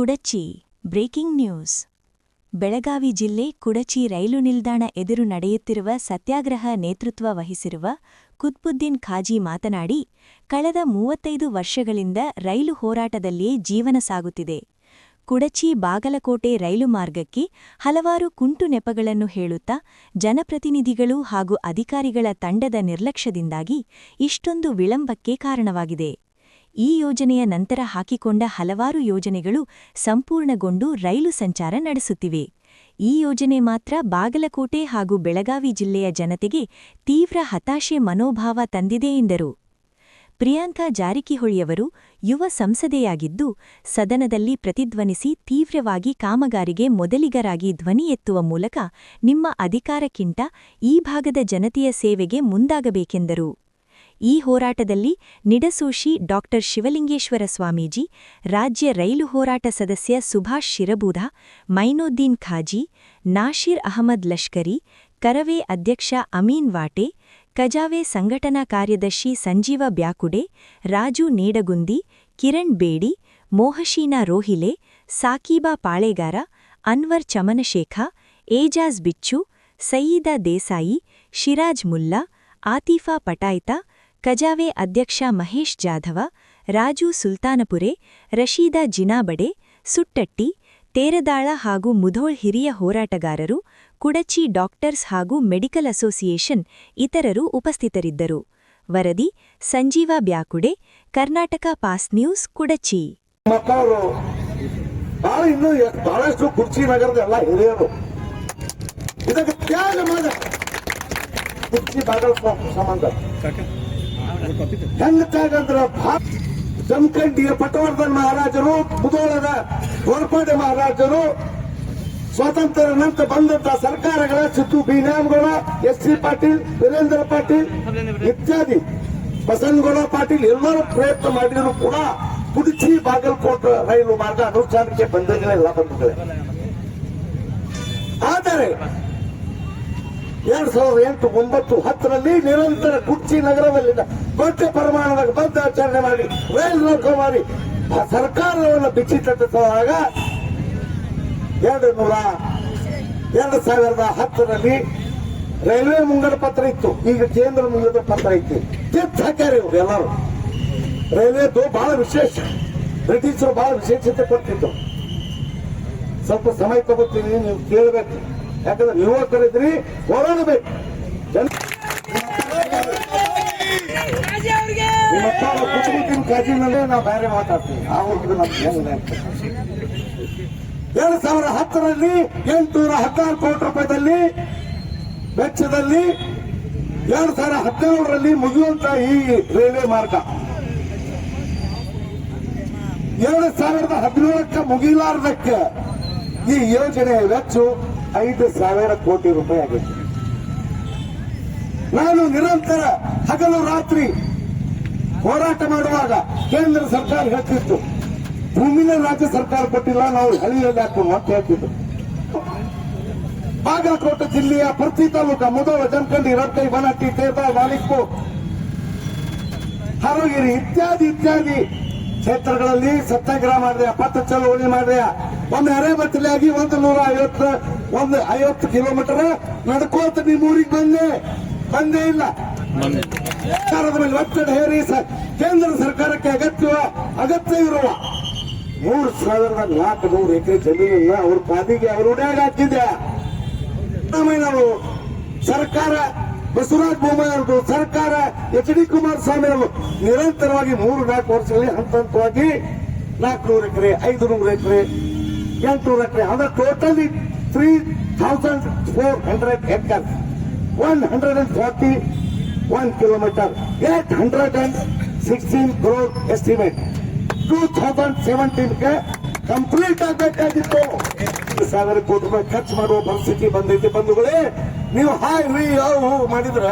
Kudachi, breaking news. Belagavi ಜಿಲ್ಲೆ ಕುಡಚಿ ರೈಲು ನಿಲ್ದಾಣ ಎದುರು ನಡೆಯುತ್ತಿರುವ ಸತ್ಯಾಗ್ರಹ ನೇತೃತ್ವ ವಹಿಸಿರುವ ಕುತ್ಬುದ್ದೀನ್ ಖಾಜಿ ಮಾತನಾಡಿ, ಕಳೆದ ಮೂವತ್ತೈದು ವರ್ಷಗಳಿಂದ ರೈಲು ಹೋರಾಟದಲ್ಲಿಯೇ ಜೀವನ ಸಾಗುತ್ತಿದೆ. ಕುಡಚಿ ಬಾಗಲಕೋಟೆ ರೈಲು ಮಾರ್ಗಕ್ಕೆ ಹಲವಾರು ಕುಂಟು ನೆಪಗಳನ್ನು ಹೇಳುತ್ತಾ, ಜನಪ್ರತಿನಿಧಿಗಳು ಹಾಗೂ ಅಧಿಕಾರಿಗಳ ತಂಡದ ನಿರ್ಲಕ್ಷ್ಯದಿಂದಾಗಿ ಇಷ್ಟೊಂದು ವಿಳಂಬಕ್ಕೆ ಕಾರಣವಾಗಿದೆ. ಈ ಯೋಜನೆಯ ನಂತರ ಹಾಕಿಕೊಂಡ ಹಲವಾರು ಯೋಜನೆಗಳು ಸಂಪೂರ್ಣಗೊಂಡು ರೈಲು ಸಂಚಾರ ನಡೆಸುತ್ತಿವೆ. ಈ ಯೋಜನೆ ಮಾತ್ರ ಬಾಗಲಕೋಟೆ ಹಾಗೂ ಬೆಳಗಾವಿ ಜಿಲ್ಲೆಯ ಜನತೆಗೆ ತೀವ್ರ ಹತಾಶೆ ಮನೋಭಾವ ತಂದಿದೆ ಎಂದರು. ಪ್ರಿಯಾಂಕಾ ಜಾರಕಿಹೊಳಿಯವರು ಯುವ ಸಂಸದೆಯಾಗಿದ್ದು, ಸದನದಲ್ಲಿ ಪ್ರತಿಧ್ವನಿಸಿ ತೀವ್ರವಾಗಿ ಕಾಮಗಾರಿಗೆ ಮೊದಲಿಗರಾಗಿ ಧ್ವನಿ ಎತ್ತುವ ಮೂಲಕ ನಿಮ್ಮ ಅಧಿಕಾರಕ್ಕಿಂತ ಈ ಭಾಗದ ಜನತೆಯ ಸೇವೆಗೆ ಮುಂದಾಗಬೇಕೆಂದರು. ಈ ಹೋರಾಟದಲ್ಲಿ ನಿಡಸೋಶಿ ಡಾಕ್ಟರ್ ಶಿವಲಿಂಗೇಶ್ವರ ಸ್ವಾಮೀಜಿ, ರಾಜ್ಯ ರೈಲು ಹೋರಾಟ ಸದಸ್ಯ ಸುಭಾಷ್ ಶಿರಬೂಧ, ಮೈನೋದ್ದೀನ್ ಖಾಜಿ, ನಾಶೀರ್ ಅಹಮದ್ ಲಷ್ಕರಿ, ಕರವೇ ಅಧ್ಯಕ್ಷ ಅಮೀನ್ ವಾಟೆ, ಕಜಾವೆ ಸಂಘಟನಾ ಕಾರ್ಯದರ್ಶಿ ಸಂಜೀವ ಬ್ಯಾಕುಡೆ, ರಾಜು ನೇಡಗುಂದಿ, ಕಿರಣ್ ಬೇಡಿ, ಮೋಹಶೀನಾ ರೋಹಿಲೆ, ಸಾಕೀಬಾ ಪಾಳೆಗಾರ, ಅನ್ವರ್ ಚಮನಶೇಖ, ಏಜಾಜ್ ಬಿಚ್ಚು, ಸಯೀದಾ ದೇಸಾಯಿ, ಶಿರಾಜ್ ಮುಲ್ಲಾ, ಆತೀಫಾ ಪಟಾಯ್ತಾ ಕಜಾವೆ ಅಧ್ಯಕ್ಷ ಮಹೇಶ್ ಜಾಧವ, ರಾಜು ಸುಲ್ತಾನಪುರೆ, ರಶೀದಾ ಜಿನಾಬಡೆ, ಸುಟ್ಟಟ್ಟಿ, ತೇರದಾಳ ಹಾಗೂ ಮುಧೋಳ್ ಹಿರಿಯ ಹೋರಾಟಗಾರರು, ಕುಡಚಿ ಡಾಕ್ಟರ್ಸ್ ಹಾಗೂ ಮೆಡಿಕಲ್ ಅಸೋಸಿಯೇಷನ್ ಇತರರು ಉಪಸ್ಥಿತರಿದ್ದರು. ವರದಿ, ಸಂಜೀವ ಬ್ಯಾಕುಡೆ, ಕರ್ನಾಟಕ ಪಾಸ್ ನ್ಯೂಸ್, ಕುಡಚಿ. ನಗರದ ಎಲ್ಲ ಹಿರಿಯರು ಇದಕ್ಕೆ ತ್ಯಾಗ ಮಾಡ ಕುರ್ಚಿ ಬಾಗಲ ಸಂಬಂಧ ಹೆಂಗ ತ್ಯಾಗ ಅಂದ್ರ ಭಾ- ಜಮಖಂಡಿಯ ಪಟವರ್ಧನ್ ಮಹಾರಾಜರು, ಮುದೋಳದ ಗೋರ್ಪಾಡೆ ಮಹಾರಾಜರು ಸ್ವಾತಂತ್ರ್ಯ ನಂತರ ಬಂದಂತ ಸರ್ಕಾರಗಳ ಸಿದ್ದು ಬಿನಾಮಗೌಡ ಎಸ್ ಸಿ ಪಾಟೀಲ್, ವೀರೇಂದ್ರ ಪಾಟೀಲ್ ಇತ್ಯಾದಿ. ಬಸನಗೌಡ ಪಾಟೀಲ್ ಎಲ್ಲರೂ ಪ್ರಯತ್ನ ಮಾಡಿದ್ರು ಕೂಡ ಕುಡಿಚಿ ಬಾಗಲಕೋಟೆ ರೈಲು ಮಾರ್ಗ ಅನುಷ್ಠಾನಕ್ಕೆ ಬಂದಿರಲಿಲ್ಲ ಬಂಧುಗಳೇ ಆದರೆ ಎರಡ್ ಸಾವಿರದ ಎಂಟು ಒಂಬತ್ತು ಹತ್ತರಲ್ಲಿ ನಿರಂತರ ಕುರ್ಚಿ ನಗರದಲ್ಲಿ ದೊಡ್ಡ ಪ್ರಮಾಣದ ಬದ್ಧ ಆಚರಣೆ ಮಾಡಿ ರೈಲ್ ನೌಕರ ಮಾಡಿ ಸರ್ಕಾರವನ್ನು ಬಿಚ್ಚಿ ತಟ್ಟಿಸುವಾಗ ಎರಡು ನೂರ ಎರಡು ಸಾವಿರದ ಹತ್ತರಲ್ಲಿ ರೈಲ್ವೆ ಮುಂಗಡ ಪತ್ರ ಇತ್ತು. ಈಗ ಕೇಂದ್ರ ಮುಂಗಡ ಪತ್ರ ಐತಿ. ಕಿತ್ತು ಹಾಕ್ಯಾರ ಇವ್ರು ಎಲ್ಲರೂ. ರೈಲ್ವೆದು ಬಹಳ ವಿಶೇಷ. ಬ್ರಿಟಿಷರು ಬಹಳ ವಿಶೇಷತೆ ಕೊಟ್ಟಿತ್ತು. ಸ್ವಲ್ಪ ಸಮಯ ತಗೋತೀನಿ, ನೀವು ಕೇಳಬೇಕು. ಯಾಕಂದ್ರೆ ಯುವಕರಿದ್ರಿ ಹೋರಾಡಬೇಕು ಕುಟುಂಬಕ್ಕಿನ ಕಾಜಿನಲ್ಲೇ ನಾವು ಬೇರೆ ಮಾತಾಡ್ತೀವಿ. ಎರಡ್ ಸಾವಿರದ ಹತ್ತರಲ್ಲಿ ಎಂಟುನೂರ ಹದಿನಾರು ಕೋಟಿ ರೂಪಾಯಿದಲ್ಲಿ ವೆಚ್ಚದಲ್ಲಿ ಎರಡ್ ಸಾವಿರ ಹದಿನೇಳರಲ್ಲಿ ಮುಗಿಯುವಂತ ಈ ರೈಲ್ವೆ ಮಾರ್ಗ. ಎರಡು ಸಾವಿರದ ಹದಿನೇಳಕ್ಕೆ ಮುಗಿಲಾರ್ದಕ್ಕೆ ಈ ಯೋಜನೆ ವೆಚ್ಚ ಐದು ಸಾವಿರ ಕೋಟಿ ರೂಪಾಯಿ ಆಗೈತೆ ನಾನು ನಿರಂತರ ಹಗಲು ರಾತ್ರಿ ಹೋರಾಟ ಮಾಡುವಾಗ ಕೇಂದ್ರ ಸರ್ಕಾರ ಹೇಳ್ತಿತ್ತು, ಭೂಮಿನ ರಾಜ್ಯ ಸರ್ಕಾರ ಕೊಟ್ಟಿಲ್ಲ, ನಾವು ಹಳ್ಳಿಯಲ್ಲಿ ಹಾಕೊಂಡು ಅಂತ ಹೇಳ್ತಿದ್ರು. ಬಾಗಲಕೋಟೆ ಜಿಲ್ಲೆಯ ಪ್ರತಿ ತಾಲೂಕ, ಮುದೋಳ, ಜಮಖಂಡಿ ರಟ್ಟೈ ಬನಟ್ಟಿ ತೇರ್ಬಾ ವಾಲಿಕ್ಕು ಹರಗಿರಿ ಇತ್ಯಾದಿ ಇತ್ಯಾದಿ ಕ್ಷೇತ್ರಗಳಲ್ಲಿ ಸತ್ಯಾಗ್ರಹ ಮಾಡಿದೆ ಪಥ ಚಳವಳಿ ಮಾಡಿದೆ. ಒಂದು ಅರೆಬತ್ತಲಾಗಿ ಒಂದು ನೂರ ಐವತ್ತು ಒಂದು ಐವತ್ತು ಕಿಲೋಮೀಟರ್ ನಡ್ಕೋತ ನಿಮ್ಮ ಊರಿಗೆ ಬಂದೆ. ಬಂದೇ ಇಲ್ಲ. ಸರ್ಕಾರದ ಮೇಲೆ ಒತ್ತಡ ಹೇರಿ ಕೇಂದ್ರ ಸರ್ಕಾರಕ್ಕೆ ಅಗತ್ಯವ ಅಗತ್ಯ ಇರುವ ಮೂರು ಸಾವಿರದ ನಾಲ್ಕು ನೂರು ಎಕರೆ ಜಮೀನನ್ನ ಅವ್ರ ಪಾದಿಗೆ ಅವ್ರ ಉಡ್ಯಾಗ ಹಾಕಿದ್ದೆ. ಸಿದ್ದರಾಮಯ್ಯನವರು ಸರ್ಕಾರ ಬಸವರಾಜ ಬೊಮ್ಮಾಯಿ ಅವರದು ಸರ್ಕಾರ ಎಚ್ ಡಿ ಕುಮಾರಸ್ವಾಮಿ ಅವರು ನಿರಂತರವಾಗಿ ಮೂರು ನಾಲ್ಕು ವರ್ಷಗಳಲ್ಲಿ ಹಂತ ಹಂತವಾಗಿ ನಾಲ್ಕುನೂರು ಎಕರೆ ಐದು ನೂರು ಎಕರೆ ಎಂಟುನೂರು ಎಕರೆ ಅಂದ್ರೆ totally three thousand four hundred acre one hundred and forty one kilometre eight hundred and sixteen crore estimate two thousand ಸೆವೆಂಟೀನ್ಗೆ complete ಆಗಬೇಕಾಗಿತ್ತು ಸಾವಿರ ಕೋಟಿ ರೂಪಾಯಿ ಖರ್ಚು ಮಾಡುವ ಪರಿಸ್ಥಿತಿ ಬಂದೈತಿ ಬಂಧುಗಳೇ. ನೀವು ಹಾಯ್, ರೀ, ಯಾವ ಮಾಡಿದ್ರೆ?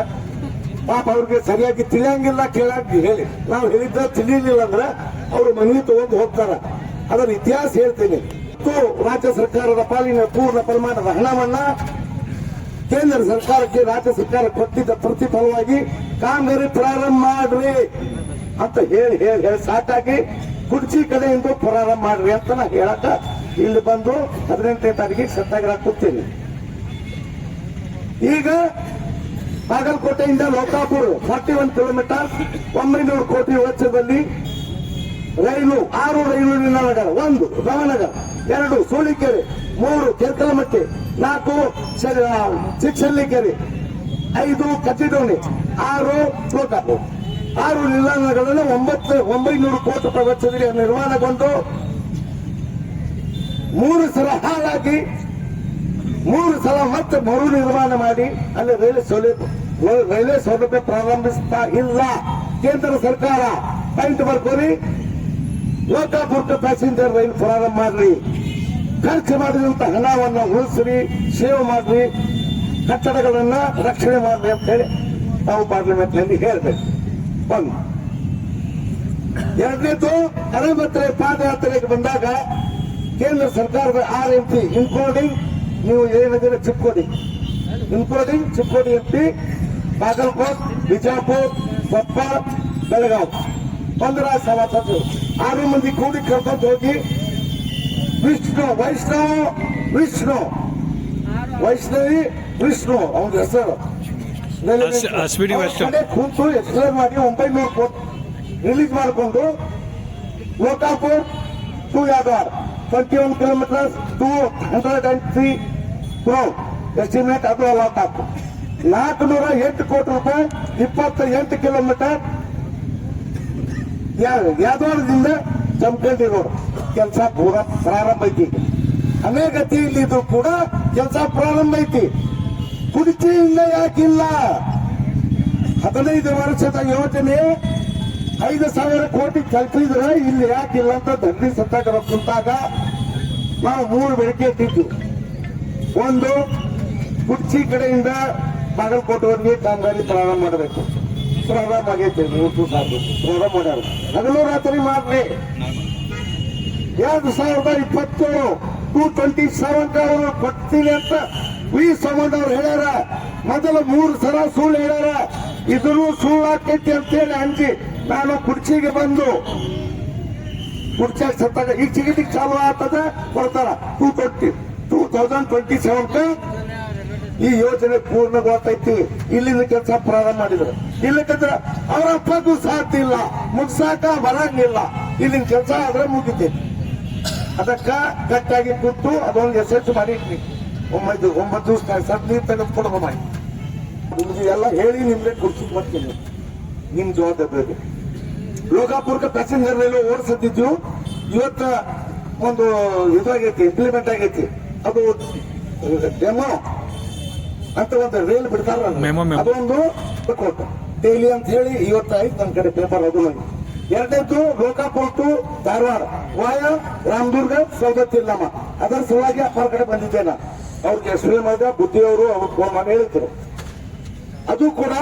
ಪಾಪ ಅವ್ರಿಗೆ ಸರಿಯಾಗಿ ತಿಳಿಯಂಗಿಲ್ಲ ಕೇಳಂಗ ಹೇಳಿ. ನಾವು ಹೇಳಿದ್ರೆ ತಿಳಿಲಿಲ್ಲ ಅಂದ್ರೆ ಅವರು ಮನವಿ ತಗೊಂಡು ಹೋಗ್ತಾರ. ಅದರ ಇತಿಹಾಸ ಹೇಳ್ತೀನಿ. ಮತ್ತು ರಾಜ್ಯ ಸರ್ಕಾರದ ಪಾಲಿನ ಪೂರ್ಣ ಪ್ರಮಾಣದ ಹಣವನ್ನ ಕೇಂದ್ರ ಸರ್ಕಾರಕ್ಕೆ ರಾಜ್ಯ ಸರ್ಕಾರ ಕೊಟ್ಟಿದ್ದ ಪ್ರತಿಫಲವಾಗಿ ಕಾಮಗಾರಿ ಪ್ರಾರಂಭ ಮಾಡ್ರಿ ಅಂತ ಹೇಳಿ ಹೇಳಿ ಹೇಳಿ ಸಾಕಾಗಿ ಕುರ್ಚಿ ಕಡೆಯಿಂದ ಪ್ರಾರಂಭ ಮಾಡ್ರಿ ಅಂತ ನಾ ಹೇಳಕ ಇಲ್ಲಿ ಬಂದು ಹದಿನೆಂಟನೇ ತಾರೀಕಿಗೆ ಸತ್ಯಾಗ್ರಹ ಕೂತೀನಿ ಈಗ ಬಾಗಲಕೋಟೆಯಿಂದ ಲೋಕಾಪುರ ಫಾರ್ಟಿ ಒನ್ ಕಿಲೋಮೀಟರ್ ಒಂಬೈನೂರು ಕೋಟಿ ವೆಚ್ಚದಲ್ಲಿ ರೈಲು, ಆರು ರೈಲು ನಿಲ್ದಾಣಗಳು, ಒಂದು ರಾಮನಗರ ಎರಡು ಸೂಳಿಕೆರೆ ಮೂರು ಕೆರ್ಕಲಮಟ್ಟಿ ನಾಲ್ಕು ಶ- ಆ, ಚಿಕ್ಕಸಳ್ಳಿಕೆರೆ ಐದು ಕಚ್ಚಿಡೋಣಿ ಆರು ಲೋಕಾಪು. ಆರು ನಿಲ್ದಾಣಗಳನ್ನು ಒಂಬತ್ತು ಒಂಬೈನೂರು ಕೋಟಿ ರೂಪಾಯಿ ವೆಚ್ಚದಲ್ಲಿ ನಿರ್ಮಾಣಗೊಂಡು ಮೂರು ಸಲ ಹಾಳಾಗಿ ಮೂರು ಸಲ ಮತ್ತೆ ಮರು ನಿರ್ಮಾಣ ಮಾಡಿ ಅಲ್ಲಿ ರೈಲ್ವೆ ಸೌಲಭ್ಯ ರೈಲ್ವೆ ಸೌಲಭ್ಯ ಪ್ರಾರಂಭಿಸ್ತಾ ಇಲ್ಲ. ಕೇಂದ್ರ ಸರ್ಕಾರ ಪಾಯಿಂಟ್ ಬರ್ಕೋರಿ ಲೋಕಾಪುರ ಪ್ಯಾಸೆಂಜರ್ ರೈಲು ಪ್ರಾರಂಭ ಮಾಡ್ರಿ. ಖರ್ಚು ಮಾಡಿದಂತ ಹಣವನ್ನು ಉಳಿಸ್ರಿ, ಸೇವ್ ಮಾಡ್ರಿ, ಕಟ್ಟಡಗಳನ್ನ ರಕ್ಷಣೆ ಮಾಡ್ರಿ ಅಂತ ಹೇಳಿ ನಾವು ಪಾರ್ಲಿಮೆಂಟ್ನಲ್ಲಿ ಹೇಳ್ಬೇಕು ಒಂದು ಎರಡನೇದು ಅರವತ್ತರ ಪಾದಯಾತ್ರೆಗೆ ಬಂದಾಗ ಕೇಂದ್ರ ಸರ್ಕಾರದ ಆರ್ ಎಂ ಪಿ ಇನ್ಕ್ಲೂಡಿಂಗ್ ನೀವು ಏನಿದ್ದೀರ Chikkodi. Including Chikkodi M P Bagalkot, Bijapur, Koppa, Belagavi. ಒಂದರ ಸಭಾಪತಿ. ಆರು ಮಂದಿ ಕೂಡಿ ಕರ್ಕೊಂಡು ಹೋಗಿ ವಿಷ್ಣು ವೈಷ್ಣವ ವಿಷ್ಣು. ವೈಷ್ಣವಿ ವಿಷ್ಣು. ಅವನ ಹೆಸರು. ಕುಂತು ಎಕ್ಸ್ಪ್ಲೇನ್ ಮಾಡಿ ಒಂಬೈನೂರು ರಿಲೀಸ್ ಮಾಡಿಕೊಂಡು Lokapur to Yadawad twenty one kilometres two hundred and three crore estimate ಅದು ಅಲಾಟ್ ಆಯ್ತು ನಾಲ್ಕುನೂರ ಎಂಟು ಕೋಟಿ ರೂಪಾಯಿ ಇಪ್ಪತ್ತ ಎಂಟು ಕಿಲೋಮೀಟರ್ ಯಾದವಾರದಿಂದ ಚಮಕಂಡಿ ರೋಡ್ ಕೆಲಸ ಪೂರ ಪ್ರಾರಂಭ ಐತಿ ಅನೇಕತೆಯಲ್ಲಿ ಇದು ಕೂಡ ಕೆಲಸ ಪ್ರಾರಂಭ ಐತಿ. ಇಲ್ಲ ಯಾಕಿಲ್ಲ? ಹದಿನೈದು ವರ್ಷದ ಯೋಜನೆ, ಐದು ಸಾವಿರ ಕೋಟಿ ಕಲ್ಪಿದ್ರೆ ಇಲ್ಲಿ ಯಾಕಿಲ್ಲ ಅಂತ ದಂಡಿ ಸತ್ತಾಗ ಕುಂತಾಗ ನಾವು ಮೂರು ಬೆಳಕೆ ಇಟ್ಟಿದ್ವಿ ಒಂದು ಕುರ್ಚಿ ಕಡೆಯಿಂದ ಬಾಗಲಕೋಟೆವರೆಗೆ ಕಾಮಗಾರಿ ಪ್ರಾರಂಭ ಮಾಡಬೇಕು. ಪ್ರಾರಂಭ ಆಗೈತೆ ಸಾಕು ಪ್ರಾರಂಭ ಮಾಡ್ಯಾರ ಹಗಲು ರಾತ್ರಿ ಮಾಡ್ರಿ. ಎರಡು ಸಾವಿರದ ಇಪ್ಪತ್ತೇಳು ಟೂ ಟ್ವೆಂಟಿ ಸೆವೆನ್ ಅವರು ಕೊಡ್ತೀನಿ ಅಂತ ವಿ ಸಂಬಂಧ ಅವ್ರು ಹೇಳ್ಯಾರ. ಮೊದಲು ಮೂರು ಸಲ ಸುಳ್ಳು ಹೇಳ್ಯಾರ. ಇದನ್ನು ಸುಳ್ಳು ಆಕೈತಿ ಅಂತೇಳಿ ಅಂಜಿ ನಾನು ಕುರ್ಚಿಗೆ ಬಂದು ಕುರ್ಚಿಯಾಗಿ ಸತ್ತಾಗ ಈಗ ಟಿಕೆಟಿಗೆ ಚಾಲು ಆಗ್ತದ? ಕೊಡ್ತಾರ. Two twenty two thousand twenty seven ಈ ಯೋಜನೆ ಪೂರ್ಣಗೊಳ್ತೈತಿ. ಇಲ್ಲಿಂದ ಕೆಲಸ ಪ್ರಾರಂಭ ಮಾಡಿದ್ರು. ಇಲ್ಲಕ್ಕಂದ್ರೆ ಅವರ ಅಪ್ಪಗೂ ಸಾಧ್ಯ ಇಲ್ಲ. ಮುಗ್ಸಾಕ ಬರಂಗಿಲ್ಲ. ಇಲ್ಲಿನ ಕೆಲಸ ಆದ್ರೆ ಮುಗಿತೈತಿ. ಅದಕ್ಕ ಗಟ್ಟಾಗಿ ಕೂತು ಅದೊಂದು ಯಶಸ್ಸು ಮಾಡಿಟ್ರಿ ಒಂಬತ್ತು ಒಂಬತ್ತು ದಿವಸ ಸದ್ ನೀರು ತೆಗೆದು ಕೊಡುವ ಮಾಡಿ ನಿಮ್ಗೆ ಎಲ್ಲ ಹೇಳಿ ನಿಮ್ಗೆ ಕುರ್ಸಿಗೆ ಬರ್ತೀನಿ ನಿಮ್ ಜವಾಬ್ದಾರಿ ಲೋಕಾಪುರಕ್ಕೆ ಪ್ಯಾಸೆಂಜರ್ ರೈಲು ಓಡಿಸತ್ತಿದ್ವು ಇವತ್ತ ಒಂದು ಇದಾಗೈತಿ ಇಂಪ್ಲಿಮೆಂಟ್ ಆಗೈತಿ. ಅದು ಡೆಮೋ ಅಂತ ಒಂದು ರೈಲ್ ಬಿಡ್ತಾರ. ಅದೊಂದು ಡೈಲಿ ಅಂತ ಹೇಳಿ ಇವತ್ತು ಆಯ್ತು ನನ್ನ ಕಡೆ ಪೇಪರ್ ಅದು ನಂಗೆ ಎರಡನೇದು ಲೋಕಾಪುರ ಟು ಧಾರವಾಡ. ವಾಯ, ರಾಮದುರ್ಗ ಸೌದತ್ತಿಲ್ಲಮ್ಮ ಅದರ ಸಲುವಾಗಿ ಅಪ್ಪರ ಕಡೆ ಬಂದಿದ್ದೇನೆ ಅವ್ರಿಗೆ ಮಾಡಿದ ಬುದ್ಧಿಯವರು ಅವ್ರಿಗೆ ಫೋನ್ ಮಾಡಿ ಹೇಳಿದ್ರು. ಅದು ಕೂಡ